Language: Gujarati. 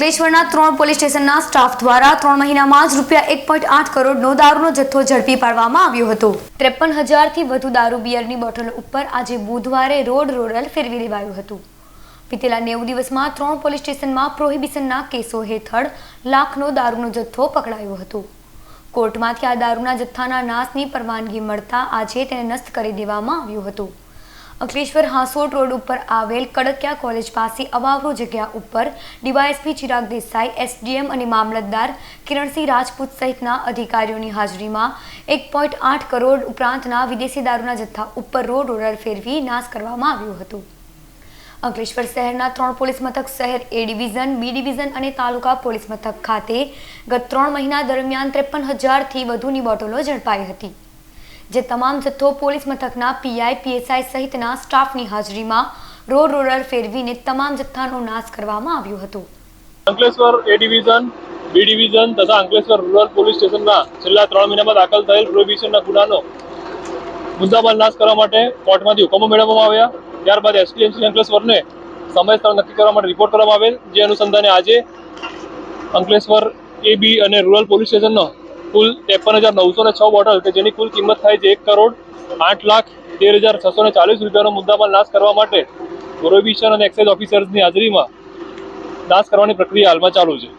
અંકલેશ્વરના ત્રણ પોલીસ સ્ટેશનના સ્ટાફ દ્વારા ત્રણ મહિનામાં જ રૂપિયા એક પોઈન્ટ આઠ કરોડનો દારૂનો જથ્થો ઝડપી પાડવામાં આવ્યો હતો. ત્રેપન હજારથી વધુ દારૂ બિયરની બોટલો ઉપર આજે બુધવારે રોડ રોડલ ફેરવી દેવાયું હતું. વિતેલા નેવું દિવસમાં ત્રણ પોલીસ સ્ટેશનમાં પ્રોહિબિશનના કેસો હેઠળ લાખનો દારૂનો જથ્થો પકડાયો હતો. કોર્ટમાંથી આ દારૂના જથ્થાના નાશની પરવાનગી મળતા આજે તેને નષ્ટ કરી દેવામાં આવ્યું હતું. અંકલેશ્વર હાંસોટ રોડ ઉપર આવેલ કડકિયા કોલેજ પાસે અવાવરો જગ્યા ઉપર ડીવાયએસપી ચિરાગ દેસાઈ, એસડીએમ અને મામલતદાર કિરણસિંહ રાજપૂત સહિતના અધિકારીઓની હાજરીમાં એક પોઈન્ટ આઠ કરોડ ઉપરાંતના વિદેશી દારૂના જથ્થા ઉપર રોડ રોલર ફેરવી નાશ કરવામાં આવ્યો હતો. અંકલેશ્વર શહેરના ત્રણ પોલીસ મથક શહેર એ ડિવિઝન બી ડિવિઝન અને તાલુકા પોલીસ મથક ખાતે ગત ત્રણ મહિના દરમિયાન ત્રેપન હજારથી વધુની બોટલો ઝડપાઈ હતી. જે તમામ જથ્થો પોલીસ મથકના પીઆઈ પીએસઆઈ સહિતના સ્ટાફની હાજરીમાં રોડ રોલર ફેરવીને તમામ જથ્થાનો નાશ કરવામાં આવ્યો હતો. Ankleshwar A division B division તથા અંકલેશ્વર રૂરલ પોલીસ સ્ટેશનના છેલ્લા ત્રણ મહિનામાં દાખલ થયેલ પ્રોહિબિશનના ગુનાનો મુદ્દામાલ નાશ કરવા માટે કોર્ટમાંથી હુકમો મેળવવામાં આવ્યા. ત્યારબાદ એસપીએમસી અંકલેશ્વરને સમય સ્થળ નક્કી કરવા માટે રિપોર્ટ કરવામાં આવેલ. જે અનુસંધાને આજે અંકલેશ્વર એ બી અને રૂરલ પોલીસ સ્ટેશનનો કુલ ત્રેપન હજાર નવસો ને છ બોટલ કે જેની કુલ કિંમત થાય છે એક કરોડ આઠ લાખ તેર હજાર છસો ને ચાલીસ રૂપિયાનો મુદ્દામાલ નાશ કરવા માટે પ્રોહિબિશન અને એક્સાઇઝ ઓફિસર્સની હાજરીમાં નાશ કરવાની પ્રક્રિયા હાલમાં ચાલુ છે.